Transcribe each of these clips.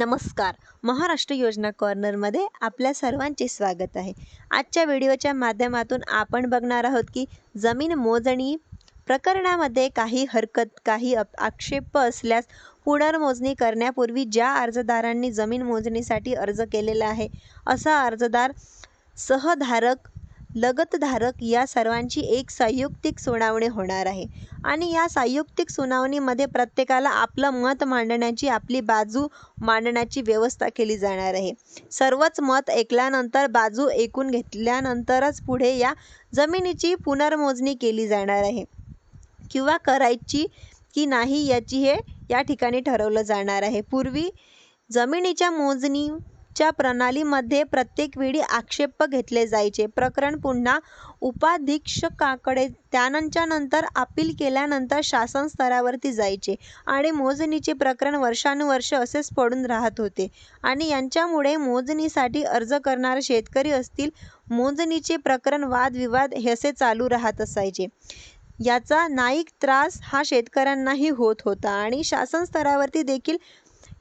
नमस्कार. महाराष्ट्र योजना कॉर्नरमध्ये आपल्या सर्वांचे स्वागत आहे. आजच्या व्हिडिओच्या माध्यमातून आपण बघणार आहोत की जमीन मोजणी प्रकरणामध्ये काही हरकत काही अप आक्षेप असल्यास पुनर्मोजणी करण्यापूर्वी ज्या अर्जदारांनी जमीन मोजणीसाठी अर्ज केलेला आहे असा अर्जदार सहधारक लगतधारक या सर्वांची एक संयुक्तिक सुनावणी होणार आहे. आणि या संयुक्तिक सुनावणीमध्ये प्रत्येकाला आपलं मत मांडण्याची आपली बाजू मांडण्याची व्यवस्था केली जाणार आहे. सर्वच मत ऐकल्यानंतर बाजू ऐकून घेतल्यानंतरच पुढे या जमिनीची पुनर्मोजणी केली जाणार आहे. किंवा करायची की नाही याची हे या ठिकाणी ठरवलं जाणार आहे. पूर्वी जमिनीच्या मोजणी च्या प्रणालीमध्ये प्रत्येक वेळी आक्षेप घेतले जायचे. प्रकरण पुन्हा उपाधीक्षकाकडे त्यानंतर नंतर अपील केल्यानंतर शासन स्तरावरती जायचे आणि मोजणीचे प्रकरण वर्षानुवर्ष असेच पडून राहत होते. आणि यांच्यामुळे मोजणीसाठी अर्ज करणारे शेतकरी असतील मोजणीचे प्रकरण वादविवाद हे असे चालू राहत असायचे. याचा नाईक त्रास हा शेतकऱ्यांनाही होत होता आणि शासन स्तरावरती देखील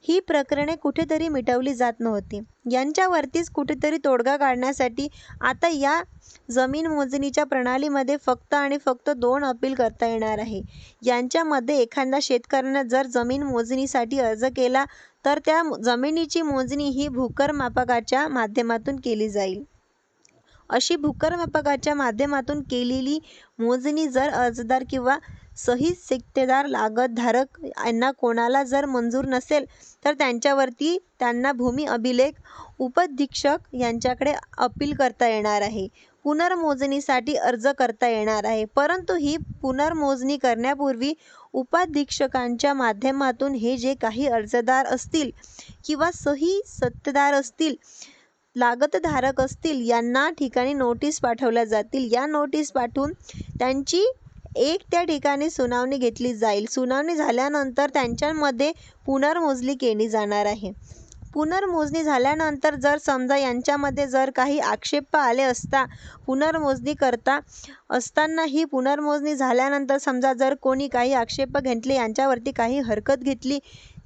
ही प्रकरणे कुठेतरी मिटवली जात नव्हती. यांच्यावरतीच कुठेतरी तोडगा काढण्यासाठी आता या जमीन मोजणीच्या प्रणालीमध्ये फक्त आणि फक्त दोन अपील करता येणार आहे. यांच्यामध्ये एखाद्या शेतकऱ्यानं जर जमीन मोजणीसाठी अर्ज केला तर त्या जमिनीची मोजणी ही भूकर मापकाच्या माध्यमातून केली जाईल. अशी भूकरमापकाच्या माध्यमातून केलेली मोजणी जर अर्जदार किंवा सही सिक्तेदार लागतधारक यांना कोणाला जर मंजूर नसेल तर त्यांच्यावरती त्यांना भूमी अभिलेख उपधीक्षक यांच्याकडे अपील करता येणार आहे. पुनर्मोजणीसाठी अर्ज करता येणार आहे. परंतु ही पुनर्मोजणी करण्यापूर्वी उपाधीक्षकांच्या माध्यमातून हे जे काही अर्जदार असतील किंवा सही सत्तेदार असतील लागतधारक असतील यांना ठिकाणी नोटीस पाठवल्या जातील. या नोटीस पाठवून त्यांची एक त्या ठिकाणी सुनावणी घेतली जाईल. सुनावणी झाल्यानंतर त्यांच्यामध्ये पुनर्मोजणी केली जाणार आहे. पुनर्मोजणी झाल्यानंतर जर समजा यांच्यामध्ये जर काही आक्षेप आले असता पुनर्मोजणी करता असताना ही पुनर्मोजणी झाल्यानंतर समजा जर कोणी काही आक्षेप घेतले यांच्यावरती काही हरकत घेतली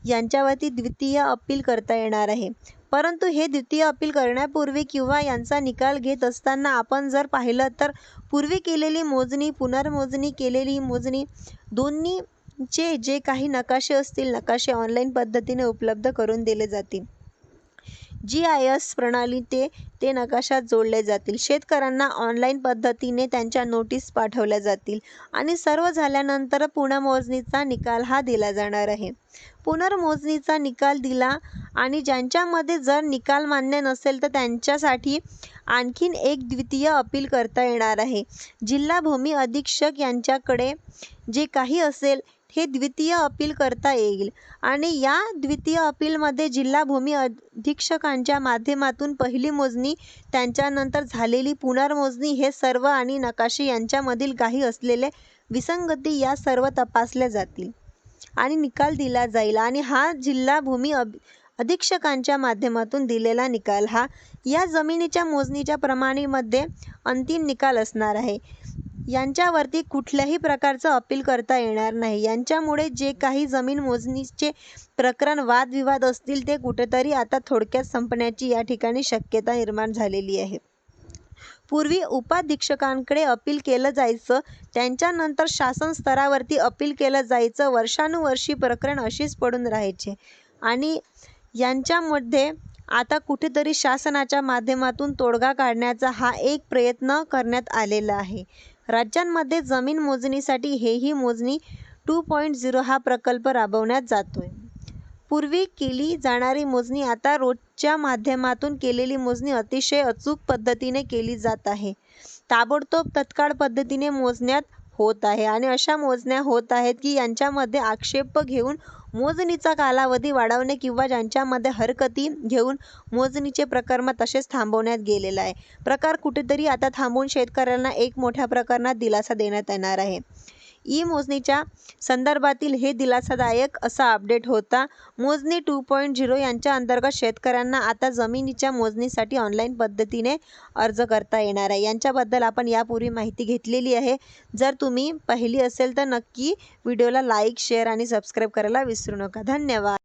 यांच्यावरती द्वितीय अपील करता येणार आहे. परंतु हे द्वितीय अपील करण्यापूर्वी किंवा यांचा निकाल घेत असताना आपण जर पाहिलं तर पूर्वी केलेली मोजणी पुनर्मोजणी केलेली मोजणी दोन्हीचे जे काही नकाशे असतील नकाशे ऑनलाईन पद्धतीने उपलब्ध करून दिले जातील. जी आय एस प्रणाली ते ते नकाशात जोडले जातील. शेतकऱ्यांना ऑनलाईन पद्धतीने त्यांच्या नोटीस पाठवल्या जातील आणि सर्व झाल्यानंतर पुनर्मोजणीचा निकाल हा दिला जाणार आहे. पुनर्मोजणीचा निकाल दिला आणि ज्यांच्यामध्ये जर निकाल मान्य नसेल तर त्यांच्यासाठी आणखीन एक द्वितीय अपील करता येणार आहे. जिल्हा भूमी अधीक्षक यांच्याकडे जे काही असेल हे द्वितीय अपील करता येईल. आणि या द्वितीय अपीलमध्ये जिल्हा भूमी अधीक्षकांच्या माध्यमातून पहिली मोजणी त्यांच्यानंतर झालेली पुनर्मोजणी हे सर्व आणि नकाशे यांच्यामधील काही असलेले विसंगती या सर्व तपासल्या जातील आणि निकाल दिला जाईल. आणि हा जिल्हा भूमी अभि अधीक्षकांच्या माध्यमातून दिलेला निकाल हा या जमिनीच्या मोजणीच्या प्रमाणीमध्ये अंतिम निकाल असणार आहे. यांच्यावरती कुठल्याही प्रकारचं अपील करता येणार नाही. यांच्यामुळे जे काही जमीन मोजणीचे प्रकरण वादविवाद असतील ते कुठेतरी आता थोडक्यात संपण्याची या ठिकाणी शक्यता निर्माण झालेली आहे. पूर्वी उपाधीक्षकांकडे अपील केलं जायचं त्यांच्यानंतर शासन स्तरावरती अपील केलं जायचं वर्षानुवर्षी प्रकरण अशीच पडून राहायचे. आणि यांच्यामध्ये आता कुठेतरी शासनाच्या माध्यमातून तोडगा काढण्याचा हा एक प्रयत्न करण्यात आलेला आहे. राज्यांमध्ये जमीन मोजणीसाठी हेही मोजणी टू पॉईंट झिरो हा प्रकल्प राबवण्यात जातोय. पूर्वी केली जाणारी मोजणी आता रोजच्या माध्यमातून केलेली मोजणी अतिशय अचूक पद्धतीने केली जात आहे. ताबडतोब तत्काळ पद्धतीने मोजण्यात होत आहे. आणि अशा मोजण्या होत आहेत की यांच्यामध्ये आक्षेप घेऊन मोजणीचा कालावधी वाढवणे किंवा ज्यांच्यामध्ये हरकती घेऊन मोजणीचे प्रकरण तसेच थांबवण्यात गेलेला आहे. प्रकार कुठेतरी आता थांबवून शेतकऱ्यांना एक मोठ्या प्रकरणात दिलासा देण्यात येणार आहे. ई मोजणीच्या संदर्भातील हे दिलासादायक असा अपडेट होता. मोजणी टू पॉईंट झिरो यांच्या अंतर्गत शेतकऱ्यांना आता जमिनीच्या मोजणीसाठी ऑनलाईन पद्धतीने अर्ज करता येणार आहे. यांच्याबद्दल आपण यापूर्वी माहिती घेतलेली आहे. जर तुम्ही पाहिली असेल तर नक्की व्हिडिओला लाईक शेअर आणि सबस्क्राईब करायला विसरू नका. धन्यवाद.